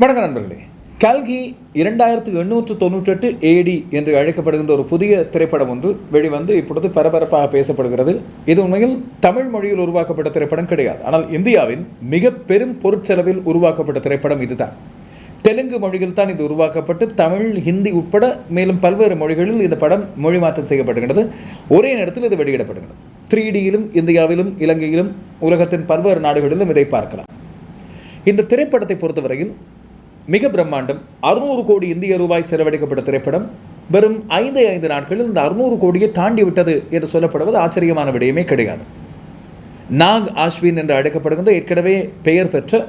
வணக்கம் நண்பர்களே. கல்கி இரண்டாயிரத்து எண்ணூற்று தொண்ணூற்றெட்டு ஏடி என்று அழைக்கப்படுகின்ற ஒரு புதிய திரைப்படம் ஒன்று வெளிவந்து இப்பொழுது பரபரப்பாக பேசப்படுகிறது. இது உண்மையில் தமிழ் மொழியில் உருவாக்கப்பட்ட திரைப்படம் கிடையாது. ஆனால் இந்தியாவின் மிக பெரும் பொருட்செலவில் உருவாக்கப்பட்ட திரைப்படம் இதுதான். தெலுங்கு மொழியில் தான் இது உருவாக்கப்பட்டு தமிழ் ஹிந்தி உட்பட மேலும் பல்வேறு மொழிகளில் இந்த படம் மொழி மாற்றம் செய்யப்படுகிறது ஒரே நேரத்தில் இது வெளியிடப்படுகிறது. த்ரீ டியிலும் இந்தியாவிலும் இலங்கையிலும் உலகத்தின் பல்வேறு நாடுகளிலும் இதை பார்க்கலாம். இந்த திரைப்படத்தை பொறுத்தவரையில் மிக பிரம்மாண்டம். அறுநூறு கோடி இந்திய ரூபாய் செலவழிக்கப்பட்ட திரைப்படம் வெறும் ஐந்து ஐந்து நாட்களில் இந்த அறுநூறு கோடியை தாண்டி விட்டது என்று சொல்லப்படுவது ஆச்சரியமான விடயமே கிடையாது. நாக் ஆஷ்வின் என்று அழைக்கப்படுகின்ற ஏற்கனவே பெயர் பெற்ற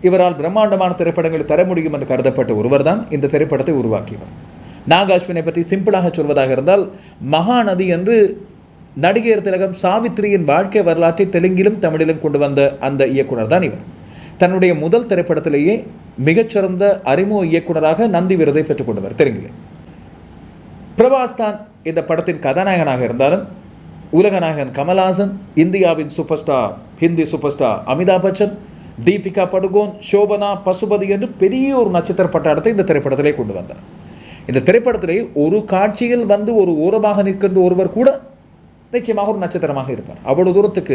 இவரால் பிரம்மாண்டமான திரைப்படங்களை தர முடியும் என்று கருதப்பட்ட ஒருவர்தான் இந்த திரைப்படத்தை உருவாக்கியவர். நாக் ஆஷ்வினை பற்றி சிம்பிளாக சொல்வதாக இருந்தால் மகாநதி என்று நடிகர் திலகம் சாவித்திரியின் வாழ்க்கை வரலாற்றை தெலுங்கிலும் தமிழிலும் கொண்டு வந்த அந்த இயக்குனர் தான் இவர். தன்னுடைய முதல் திரைப்படத்திலேயே மிகச்சிறந்த அறிமுக இயக்குனராக நந்தி விருதை பெற்றுக்கொண்டவர் தெரியுங்க பிரபாஸ் தான் இந்த படத்தின் கதாநாயகனாக இருந்தாலும் உலகநாயகன் கமல்ஹாசன் இந்தியாவின் super star Hindi super star Amitabh Bachchan Deepika Padukone Shobana Pasupathi என்று பெரிய ஒரு நட்சத்திர பட்டாளத்தை இந்த திரைப்படத்திலே கொண்டு வந்தார். இந்த திரைப்படத்திலே ஒரு காட்சியில் வந்து ஒரு ஓரமாக நிற்கின்ற ஒருவர் கூட நிச்சயமாக ஒரு நட்சத்திரமாக இருப்பார். அவ்வளோ தூரத்துக்கு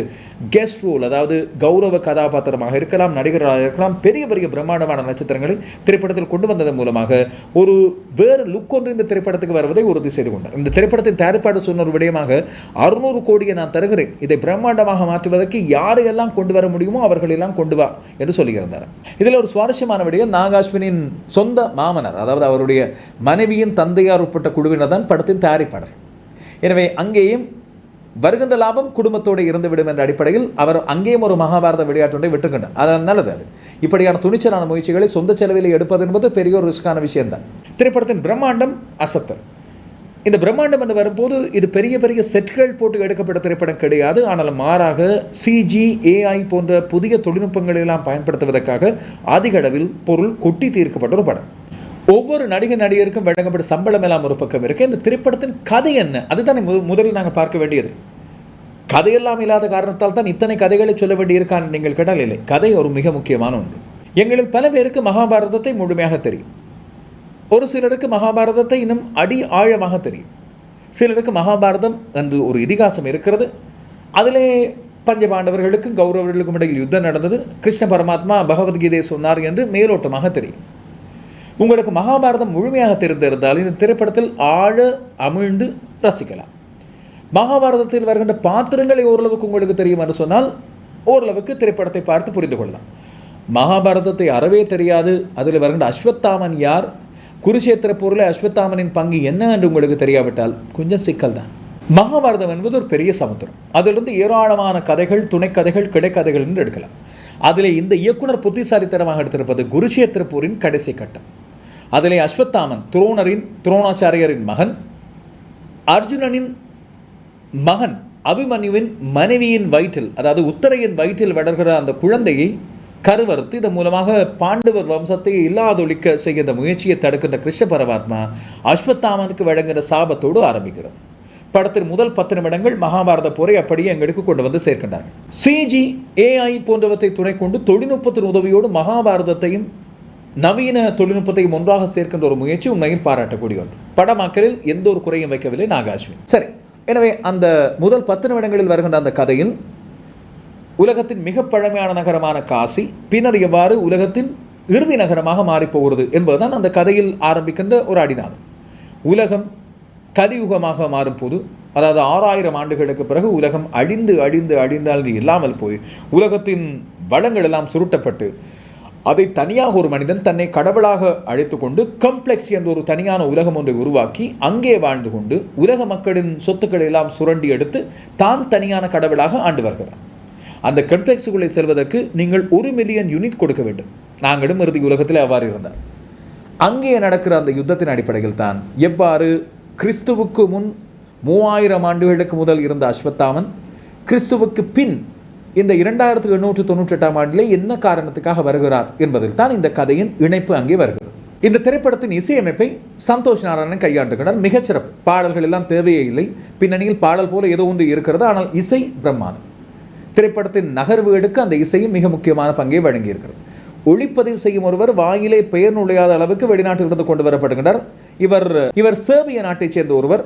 கெஸ்ட் ரோல் அதாவது கௌரவ கதாபாத்திரமாக இருக்கலாம் நடிகராக இருக்கலாம் பெரிய பெரிய பிரம்மாண்டமான நட்சத்திரங்களை திரைப்படத்தில் கொண்டு வந்ததன் மூலமாக ஒரு வேறு லுக் ஒன்று இந்த திரைப்படத்துக்கு வருவதை உறுதி செய்து கொண்டார். இந்த திரைப்படத்தின் தயாரிப்பாடு சொன்ன ஒரு விடயமாக அறுநூறு கோடியை நான் தருகிறேன். இதை பிரம்மாண்டமாக மாற்றுவதற்கு யாரையெல்லாம் கொண்டு வர முடியுமோ அவர்களெல்லாம் கொண்டு வா என்று சொல்லியிருந்தார். இதில் ஒரு சுவாரஸ்யமான விடயம் நாகாஸ்வினின் சொந்த மாமனார் அதாவது அவருடைய மனைவியின் தந்தையார் உட்பட்ட குழுவினர் தான் படத்தின் தயாரிப்பாளர். எனவே அங்கேயும் வருகின்ற லாபம் குடும்பத்தோடு இருந்துவிடும் என்ற அடிப்படையில் அவர் அங்கேயும் ஒரு மகாபாரத விளையாட்டு ஒன்றை விட்டுக்கொண்டார். அதனால் நல்லது அது. இப்படியான துணிச்சலான முயற்சிகளை சொந்த செலவில் எடுப்பது என்பது பெரிய ஒரு ரிஸ்கான விஷயம்தான். திரைப்படத்தின் பிரம்மாண்டம் அசத்தல். இந்த பிரம்மாண்டம் என்று வரும்போது இது பெரிய பெரிய செட்கள் போட்டு எடுக்கப்பட்ட திரைப்படம் கிடையாது. ஆனால் மாறாக சிஜி ஏஐ போன்ற புதிய தொழில்நுட்பங்களை எல்லாம் பயன்படுத்துவதற்காக அதிக அளவில் பொருள் கொட்டி தீர்க்கப்பட்ட ஒரு படம். ஒவ்வொரு நடிகை நடிகருக்கும் வழங்கப்பட்ட சம்பளம் எல்லாம் ஒரு பக்கம் இருக்குது இந்த திரைப்படத்தின் கதை என்ன? அதுதானே மு முதலில் நாங்கள் பார்க்க வேண்டியது. கதையெல்லாம் இல்லாத காரணத்தால் தான் இத்தனை கதைகளை சொல்ல வேண்டியிருக்கான்னு நீங்கள் கேட்டால் இல்லை. கதை ஒரு மிக முக்கியமான ஒன்று. எங்களில் பல பேருக்கு மகாபாரதத்தை முழுமையாக தெரியும். ஒரு சிலருக்கு மகாபாரதத்தை இன்னும் அடி ஆழமாக தெரியும். சிலருக்கு மகாபாரதம் என்று ஒரு இதிகாசம் இருக்கிறது. அதிலே பஞ்சபாண்டவர்களுக்கும் கௌரவர்களுக்கும் இடையில் யுத்தம் நடந்தது. கிருஷ்ண பரமாத்மா பகவத்கீதையை சொன்னார் என்று மேலோட்டமாக தெரியும். உங்களுக்கு மகாபாரதம் முழுமையாக தெரிந்திருந்தால் இந்த திரைப்படத்தில் ஆழ அமிழ்ந்து ரசிக்கலாம். மகாபாரதத்தில் வருகின்ற பாத்திரங்களை ஓரளவுக்கு உங்களுக்கு தெரியும் என்று சொன்னால் ஓரளவுக்கு திரைப்படத்தை பார்த்து புரிந்து கொள்ளலாம். மகாபாரதத்தை அறவே தெரியாது. அதில் வருகின்ற அஸ்வத்தாமன் யார்? குருஷேத்திர போரில் அஸ்வத்தாமனின் பங்கு என்ன என்று உங்களுக்கு தெரியாவிட்டால் கொஞ்சம் சிக்கல் தான். மகாபாரதம் என்பது ஒரு பெரிய சமுத்திரம். அதிலிருந்து ஏராளமான கதைகள் துணைக்கதைகள் கிடைக்கதைகள் என்று எடுக்கலாம். அதில் இந்த இயக்குனர் புத்திசாலித்தனமாக எடுத்திருப்பது குருஷேத்திர போரின் கடைசி கட்டம். அதிலே அஸ்வத்தாமன் துரோணரின் துரோணாச்சாரியரின் மகன் அர்ஜுனனின் மகன் அபிமன்யுவின் மனைவியின் வயிற்றில் அதாவது உத்தரையின் வயிற்றில் வளர்கிற அந்த குழந்தையை கருவறுத்து இதன் மூலமாக பாண்டவர் வம்சத்தை இல்லாதொழிக்க செய்கின்ற முயற்சியை தடுக்கின்ற கிருஷ்ண பரமாத்மா அஸ்வத்தாமனுக்கு வழங்குகிற சாபத்தோடு ஆரம்பிக்கிறது. படத்தின் முதல் பத்து நிமிடங்கள் மகாபாரத போரை அப்படியே எங்களுக்கு கொண்டு வந்து சேர்க்கின்றார்கள். சிஜி ஏஐ போன்றவற்றை துணை கொண்டு தொழில்நுட்பத்தின் உதவியோடு மகாபாரதத்தையும் நவீன தொழில்நுட்பத்தையும் ஒன்றாக சேர்க்கின்ற ஒரு முயற்சி உண்மையில் பாராட்டக்கூடிய ஒன்று. படமாக்கலில் எந்த ஒரு குறையும் வைக்கவில்லை நாகாஸ்வின் சரி எனவே அந்த முதல் பத்து நிமிடங்களில் வருகின்ற அந்த கதையில் உலகத்தின் மிக பழமையான நகரமான காசி பின்னர் எவ்வாறு உலகத்தின் இறுதி நகரமாக மாறிப்போகிறது என்பதுதான் அந்த கதையில் ஆரம்பிக்கின்ற ஒரு அடிநாதம். உலகம் கலியுகமாக மாறும்போது அதாவது ஆறாயிரம் ஆண்டுகளுக்கு பிறகு உலகம் அழிந்து அழிந்து அழிந்து அழிந்து இல்லாமல் போய் உலகத்தின் வளங்கள் எல்லாம் சுருட்டப்பட்டு அதை தனியாக ஒரு மனிதன் தன்னை கடவுளாக அழைத்து கொண்டு கம்ப்ளெக்ஸ் என்ற ஒரு தனியான உலகம் ஒன்றை உருவாக்கி அங்கே வாழ்ந்து கொண்டு உலக மக்களின் சொத்துக்களை எல்லாம் சுரண்டி எடுத்து தான் தனியான கடவுளாக ஆண்டு வருகிறார். அந்த கம்ப்ளெக்ஸுக்குள்ளே செல்வதற்கு நீங்கள் ஒரு மில்லியன் யூனிட் கொடுக்க வேண்டும். நாங்களும் இறுதி உலகத்தில் அவ்வாறு இருந்தார் அங்கே நடக்கிற அந்த யுத்தத்தின் அடிப்படையில் தான் எவ்வாறு கிறிஸ்துவுக்கு முன் மூவாயிரம் ஆண்டுகளுக்கு முதல் இருந்த அஸ்வத்தாமன் கிறிஸ்துவுக்கு பின் இந்த இரண்டாயிரத்தி எண்ணூற்று தொண்ணூற்றி எட்டாம் ஆண்டிலே என்ன காரணத்துக்காக வருகிறார் என்பதில் தான் இந்த கதையின் இணைப்பு அங்கே வருகிறது. இந்த திரைப்படத்தின் இசையமைப்பை சந்தோஷ் நாராயணன் கையாண்டுகிறார். மிகச்சிறப்பு பாடல்கள் எல்லாம் தேவையே இல்லை. பின்னணியில் பாடல் போல ஏதோ ஒன்று இருக்கிறது. ஆனால் இசை பிரம்மாதம் திரைப்படத்தின் நகர்வு எடுக்க அந்த இசையும் மிக முக்கியமான பங்கை வழங்கியிருக்கிறது. ஒளிப்பதிவு செய்யும் ஒருவர் வாயிலே பெயர் நுழையாத அளவுக்கு வெளிநாட்டிலிருந்து கொண்டு வரப்படுகின்றார் இவர் இவர் சேர்பிய நாட்டைச் சேர்ந்த ஒருவர்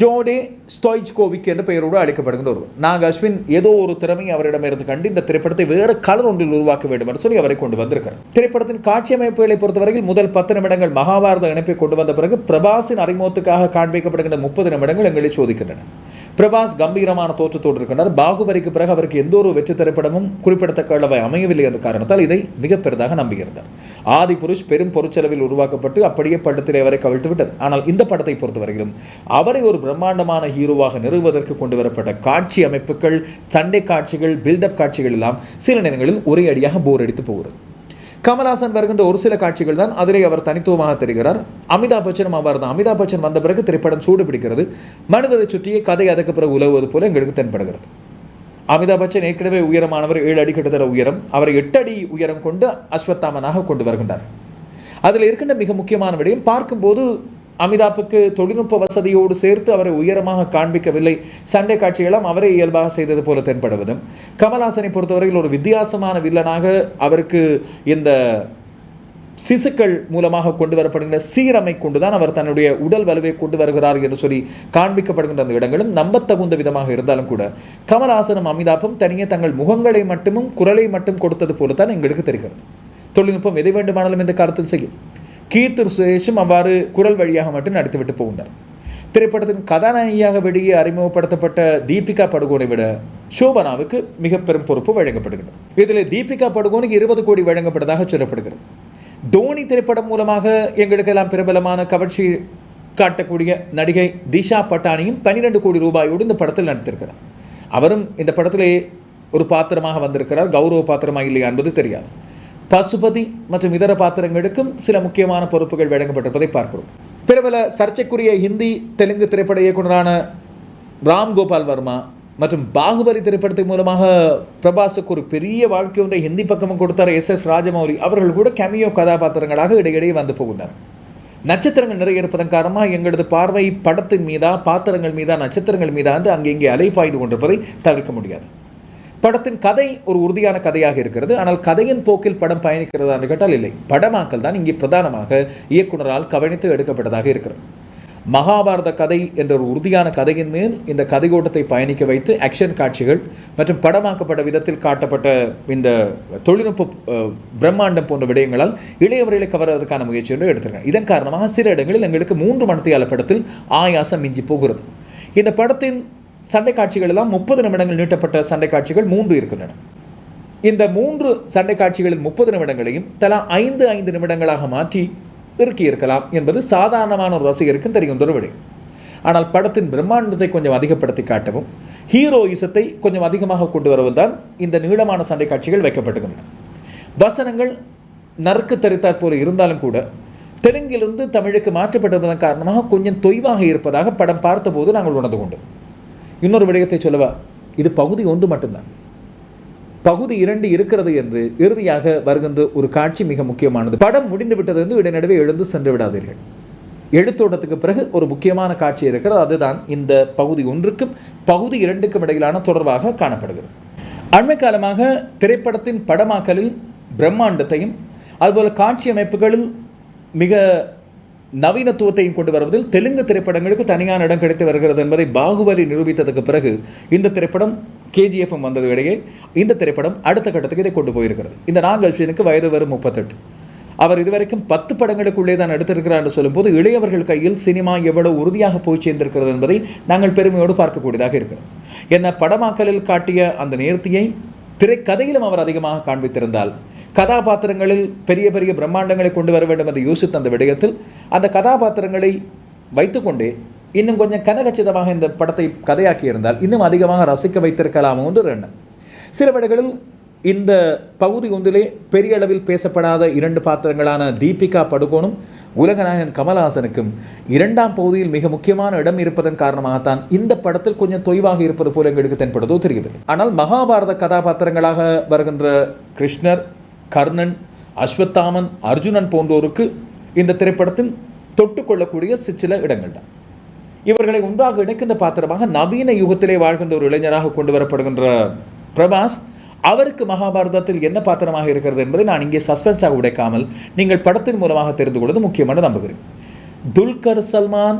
ஜோடே ஸ்டோய்ச்கோவிக் என்ற பெயரோடு அழைக்கப்படுகின்ற ஒருவர். நாங்கள் அஸ்வின் ஏதோ ஒரு திறமை அவரிடமிருந்து கண்டு இந்த திரைப்படத்தை வேறு கலர் ஒன்றில் உருவாக்க வேண்டும் என்று சொல்லி அவரை கொண்டு வந்திருக்கிறார். திரைப்படத்தின் காட்சி அமைப்புகளை பொறுத்தவரையில் முதல் பத்து நிமிடங்கள் மகாபாரத இணைப்பை கொண்டு வந்த பிறகு பிரபாஸின் அறிமுகத்துக்காக காண்பிக்கப்படுகின்ற முப்பது நிமிடங்கள் எங்களை சோதிக்கின்றன. பிரபாஸ் கம்பீரமான தோற்றத்தோடு இருக்கின்றார். பாகுபலிக்கு பிறகு அவருக்கு எந்த ஒரு வெற்றி திரைப்படமும் குறிப்பிடத்தக்க அளவை அமையவில்லை என்ற காரணத்தால் இதை மிக பெரிதாக நம்பியிருந்தார். ஆதி புருஷ் பெரும் பொருட்செலவில் உருவாக்கப்பட்டு அப்படியே படத்திலே அவரை கவிழ்த்து விட்டது. ஆனால் இந்த படத்தை பொறுத்தவரையிலும் அவரை ஒரு பிரம்மாண்டமான ஹீரோவாக நிறுவுவதற்கு கொண்டு வரப்பட்ட காட்சி அமைப்புகள் சண்டை காட்சிகள் பில்டப் காட்சிகள் எல்லாம் சில நேரங்களில் ஒரே அடியாக போர் அடித்து போகிறது. கமல்ஹாசன் வருகின்ற ஒரு சில காட்சிகள் தான் அதிலே அவர் தனித்துவமாக தெரிகிறார். அமிதாப் பச்சனும் அவர் தான். அமிதாப் பச்சன் வந்த பிறகு திரைப்படம் சூடு பிடிக்கிறது மனிதரை சுற்றியே கதை அதுக்கு பிறகு உலவுவது போல எங்களுக்கு தென்படுகிறது. அமிதாப் பச்சன் ஏற்கனவே உயரமானவர் ஏழு அடி கிட்டத்தட்ட உயரம். அவரை எட்டு அடி உயரம் கொண்டு அஸ்வத்தாமனாக கொண்டு வருகின்றார். அதில் இருக்கின்ற மிக முக்கியமான விடயம் பார்க்கும்போது அமிதாப்புக்கு தொழில்நுட்ப வசதியோடு சேர்த்து அவரை உயரமாக காண்பிக்கவில்லை. சண்டை காட்சியெல்லாம் அவரே இயல்பாக செய்தது போல தென்படுவதும். கமல்ஹாசனை பொறுத்தவரையில் ஒரு வித்தியாசமான வில்லனாக அவருக்கு இந்த சிசுக்கள் மூலமாக கொண்டு வரப்படுகின்ற சீரமை கொண்டுதான் அவர் தன்னுடைய உடல் வலுவை கொண்டு வருகிறார் என்று சொல்லி காண்பிக்கப்படுகின்ற அந்த இடங்களும் நம்பத்தகுந்த விதமாக இருந்தாலும் கூட கமல்ஹாசனும் அமிதாப்பும் தனியே தங்கள் முகங்களை மட்டுமும் குரலை மட்டும் கொடுத்தது போலத்தான் எங்களுக்கு தெரிகிறது. தொழில்நுட்பம் எதை வேண்டுமானாலும் இந்த கருத்தில் செய்யும். கீர்த்தர் சுரேஷும் அவ்வாறு குரல் வழியாக மட்டும் நடித்துவிட்டு போகின்றார் திரைப்படத்தின் கதாநாயகியாக வெளியே அறிமுகப்படுத்தப்பட்ட தீபிகா படுகோனை விட சோபனாவுக்கு மிக பெரும் பொறுப்பு வழங்கப்படுகிறது. இதில் தீபிகா படுகோனுக்கு இருபது கோடி வழங்கப்பட்டதாக சொல்லப்படுகிறது. தோனி திரைப்படம் மூலமாக எங்களுக்கெல்லாம் பிரபலமான கவர்ச்சி காட்டக்கூடிய நடிகை திஷா பட்டானியும் பன்னிரெண்டு கோடி ரூபாயோடு இந்த படத்தில் நடித்திருக்கிறார். அவரும் இந்த படத்திலே ஒரு பாத்திரமாக வந்திருக்கிறார். கௌரவ பாத்திரமாக இல்லையா என்பது தெரியாது. பசுபதி மற்றும் இதர பாத்திரங்களுக்கும் சில முக்கியமான பொறுப்புகள் வழங்கப்பட்டிருப்பதை பார்க்கிறோம். பிரபல சர்ச்சைக்குரிய ஹிந்தி தெலுங்கு திரைப்பட இயக்குநரான ராம் கோபால் வர்மா மற்றும் பாகுபலி திரைப்படத்தின் மூலமாக பிரபாஸுக்கு ஒரு பெரிய வாழ்க்கை ஒன்றை ஹிந்தி பக்கமும் கொடுத்தார் எஸ் எஸ் ராஜமௌலி. அவர்கள் கூட கெமியோ கதாபாத்திரங்களாக இடையிடையே வந்து போகின்றனர் நட்சத்திரங்கள் நிறைய இருப்பதன் காரணமாக எங்களது பார்வை படத்தின் மீதா பாத்திரங்கள் மீதா நட்சத்திரங்கள் மீதா என்று அங்கே இங்கே அலைப்பாய்ந்து கொண்டிருப்பதை தவிர்க்க முடியாது. படத்தின் கதை ஒரு உறுதியான கதையாக இருக்கிறது. ஆனால் கதையின் போக்கில் படம் பயணிக்கிறதா என்று கேட்டால் இல்லை. படமாக்கல் தான் இங்கே பிரதானமாக இயக்குனரால் கவனித்து எடுக்கப்பட்டதாக இருக்கிறது. மகாபாரத கதை என்ற ஒரு உறுதியான கதையின் மேல் இந்த கதையோட்டத்தை பயணிக்க வைத்து ஆக்ஷன் காட்சிகள் மற்றும் படமாக்கப்பட்ட விதத்தில் காட்டப்பட்ட இந்த தொழில்நுட்ப பிரம்மாண்டம் போன்ற விடயங்களால் இளையவர்களை கவர்வதற்கான முயற்சி ஒன்று எடுத்திருக்காங்க. இதன் காரணமாக சில இடங்களில் எங்களுக்கு மூன்று மணத்தியால படத்தில் ஆயாசம் மிஞ்சி போகிறது. இந்த படத்தின் சண்டை காட்சிகள் எல்லாம் முப்பது நிமிடங்கள் நீட்டப்பட்ட சண்டை காட்சிகள் மூன்று இருக்கின்றன. இந்த மூன்று சண்டை காட்சிகளில் முப்பது நிமிடங்களையும் தலா ஐந்து ஐந்து நிமிடங்களாக மாற்றி இருக்கலாம் என்பது சாதாரணமான ஒரு ரசிகருக்கும் தெரியும் ஒரு விடயம் ஆனால் படத்தின் பிரம்மாண்டத்தை கொஞ்சம் அதிகப்படுத்தி காட்டவும் ஹீரோயிசத்தை கொஞ்சம் அதிகமாக கொண்டு வரவும் தான் இந்த நீளமான சண்டை காட்சிகள் வைக்கப்பட்டுகின்றன. வசனங்கள் நறுக்கு தரித்தாற் போல இருந்தாலும் கூட தெலுங்கிலிருந்து தமிழுக்கு மாற்றப்பட்டதன் காரணமாக கொஞ்சம் தொய்வாக இருப்பதாக படம் பார்த்தபோது நாங்கள் உணர்ந்து கொண்டோம். இன்னொரு விடயத்தை சொல்லவா? இது பகுதி ஒன்று மட்டும்தான். பகுதி இரண்டு இருக்கிறது என்று இறுதியாக வருகின்ற ஒரு காட்சி மிக முக்கியமானது. படம் முடிந்து விட்டது என்று இடைநடுவே எழுந்து சென்று விடாதீர்கள். எழுத்தோட்டத்துக்கு பிறகு ஒரு முக்கியமான காட்சி இருக்கிறது. அதுதான் இந்த பகுதி ஒன்றுக்கும் பகுதி இரண்டுக்கும் இடையிலான தொடர்பாக காணப்படுகிறது. அண்மை காலமாக திரைப்படத்தின் படமாக்கலில் பிரம்மாண்டத்தையும் அதுபோல் காட்சி அமைப்புகளில் மிக நவீனத்துவத்தையும் கொண்டு வருவதில் தெலுங்கு திரைப்படங்களுக்கு தனியான இடம் கிடைத்து வருகிறது என்பதை பாகுபலி நிரூபித்ததுக்கு பிறகு இந்த திரைப்படம் கேஜிஎஃப்எம் வந்தது இடையே இந்த திரைப்படம் அடுத்த கட்டத்துக்கு இதை கொண்டு போயிருக்கிறது. இந்த நாகல்ஃபியனுக்கு வயது வரும் முப்பத்தெட்டு. அவர் இதுவரைக்கும் பத்து படங்களுக்குள்ளே தான் எடுத்திருக்கிறார் என்று சொல்லும்போது இளையவர்கள் கையில் சினிமா எவ்வளவு உறுதியாக போய் சேர்ந்திருக்கிறது என்பதை நாங்கள் பெருமையோடு பார்க்கக்கூடியதாக இருக்கிறது. என்ன படமாக்கலில் காட்டிய அந்த நேர்த்தியை திரைக்கதையிலும் அவர் அதிகமாக காண்பித்திருந்தால் கதாபாத்திரங்களில் பெரிய பெரிய பிரம்மாண்டங்களை கொண்டு வர வேண்டும் என்று யோசித்த அந்த விடயத்தில் அந்த கதாபாத்திரங்களை வைத்துக்கொண்டே இன்னும் கொஞ்சம் கனகச்சிதமாக இந்த படத்தை கதையாக்கி இருந்தால் இன்னும் அதிகமாக ரசிக்க வைத்திருக்கலாமோ என்று எண்ணம் சில விடங்களில் இந்த பகுதி ஒன்றிலே பெரிய அளவில் பேசப்படாத இரண்டு பாத்திரங்களான தீபிகா படுகோனும் உலகநாயகன் கமல்ஹாசனுக்கும் இரண்டாம் பகுதியில் மிக முக்கியமான இடம் இருப்பதன் காரணமாகத்தான் இந்த படத்தில் கொஞ்சம் தொய்வாக இருப்பது போல எங்களுக்கு தென்படுதோ தெரியவில்லை. ஆனால் மகாபாரத கதாபாத்திரங்களாக வருகின்ற கிருஷ்ணர் கர்ணன் அஸ்வத்தாமன் அர்ஜுனன் போன்றோருக்கு இந்த திரைப்படத்தில் தொட்டுக்கொள்ளக்கூடிய சிற்சில இடங்கள் தான் இவர்களை ஒன்றாக இணைக்கின்ற பாத்திரமாக நவீன யுகத்திலே வாழ்கின்ற ஒரு இளைஞராக கொண்டு வரப்படுகின்ற பிரபாஸ் அவருக்கு மகாபாரதத்தில் என்ன பாத்திரமாக இருக்கிறது என்பதை நான் இங்கே சஸ்பென்ஸாக உடைக்காமல் நீங்கள் படத்தின் மூலமாக தெரிந்து கொள்வது முக்கியமான நம்புகிறேன். துல்கர் சல்மான்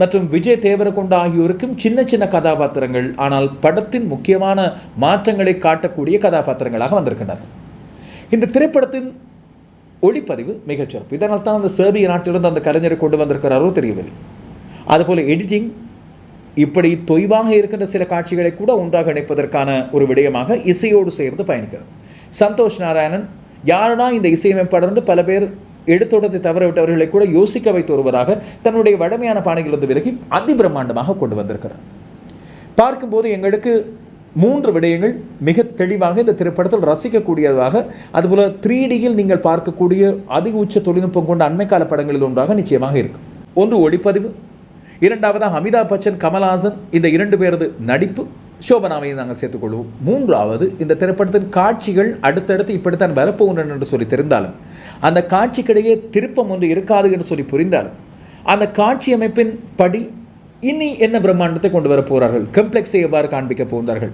மற்றும் விஜய் தேவரகொண்ட ஆகியோருக்கும் சின்ன சின்ன கதாபாத்திரங்கள் ஆனால் படத்தின் முக்கியமான மாற்றங்களை காட்டக்கூடிய கதாபாத்திரங்களாக வந்திருக்கின்றனர். இந்த திரைப்படத்தின் ஒளிப்பதிவு மிகச்சிறப்பு இதனால் தான் அந்த சேர்பிய நாட்டிலிருந்து அந்த கலைஞரை கொண்டு வந்திருக்கிறாரோ தெரியவில்லை. அதுபோல் எடிட்டிங் இப்படி தொய்வாக இருக்கின்ற சில காட்சிகளை கூட ஒன்றாக இணைப்பதற்கான ஒரு விடயமாக இசையோடு சேர்ந்து பயணிக்கிறது. சந்தோஷ் நாராயணன் யாரடா இந்த இசையமைப்பாளர்ந்து பல பேர் எடுத்தோடத்தை தவறவிட்டவர்களை கூட யோசிக்க வைத்து வருவதாக தன்னுடைய வடமையான பாணியிலிருந்து விலகி அதிபிரமாண்டமாக கொண்டு வந்திருக்கிறார். பார்க்கும்போது எங்களுக்கு மூன்று விடயங்கள் மிக தெளிவாக இந்த திரைப்படத்தில் ரசிக்கக்கூடியதாக. அதுபோல் த்ரீ டியில் நீங்கள் பார்க்கக்கூடிய அதிக உச்ச தொழில்நுட்பம் கொண்ட அண்மை கால படங்களில் ஒன்றாக நிச்சயமாக இருக்கும். ஒன்று ஒளிப்பதிவு இரண்டாவதாக அமிதாப் பச்சன் கமல்ஹாசன் இந்த இரண்டு பேரது நடிப்பு சோபனாவையும் நாங்கள் சேர்த்துக்கொள்வோம் மூன்றாவது இந்த திரைப்படத்தின் காட்சிகள் அடுத்தடுத்து இப்படித்தான் வரப்போகின்றன என்று சொல்லி தெரிந்தாலும் அந்த காட்சிக்கிடையே திருப்பம் ஒன்று இருக்காது என்று சொல்லி புரிந்தாலும் அந்த காட்சி அமைப்பின் படி இனி என்ன பிரம்மாண்டத்தை கொண்டு வர போகிறார்கள் கம்ப்ளெக்ஸை எவ்வாறு காண்பிக்க போகிறார்கள்?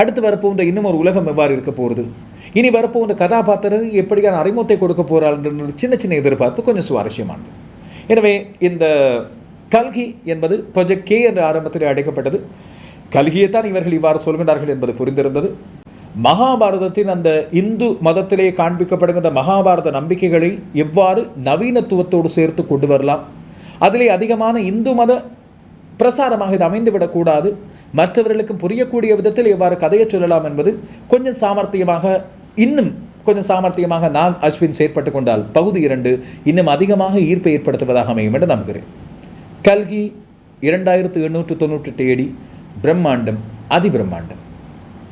அடுத்து வரப்போகின்ற இன்னும் ஒரு உலகம் எவ்வாறு இருக்க போகிறது? இனி வரப்போகின்ற கதாபாத்திரம் எப்படியான அறிமுகத்தை கொடுக்க போகிறார்கள் சின்ன சின்ன எதிர்பார்ப்பு கொஞ்சம் சுவாரஸ்யமானது. எனவே இந்த கல்கி என்பது ப்ரொஜெக்ட் கே என்ற ஆரம்பத்தில் அழைக்கப்பட்டது. கல்கியைத்தான் இவர்கள் இவ்வாறு சொல்கின்றார்கள் என்பது புரிந்திருந்தது. மகாபாரதத்தின் அந்த இந்து மதத்திலே காண்பிக்கப்படுகின்ற மகாபாரத நம்பிக்கைகளை எவ்வாறு நவீனத்துவத்தோடு சேர்த்து கொண்டு வரலாம்? அதிலே அதிகமான இந்து மத பிரசாரமாக இது அமைந்துவிடக்கூடாது மற்றவர்களுக்கு புரியக்கூடிய விதத்தில் எவ்வாறு கதையை சொல்லலாம் என்பது கொஞ்சம் சாமர்த்தியமாக இன்னும் கொஞ்சம் சாமர்த்தியமாக நான் அஸ்வின் செயற்பட்டு கொண்டால் பகுதி இரண்டு இன்னும் அதிகமாக ஈர்ப்பை ஏற்படுத்துவதாக அமையும் என்று நம்புகிறேன். கல்கி இரண்டாயிரத்து எண்ணூற்று தொண்ணூற்றி எட்டு ஏடி பிரம்மாண்டம் அதிபிரம்மாண்டம்.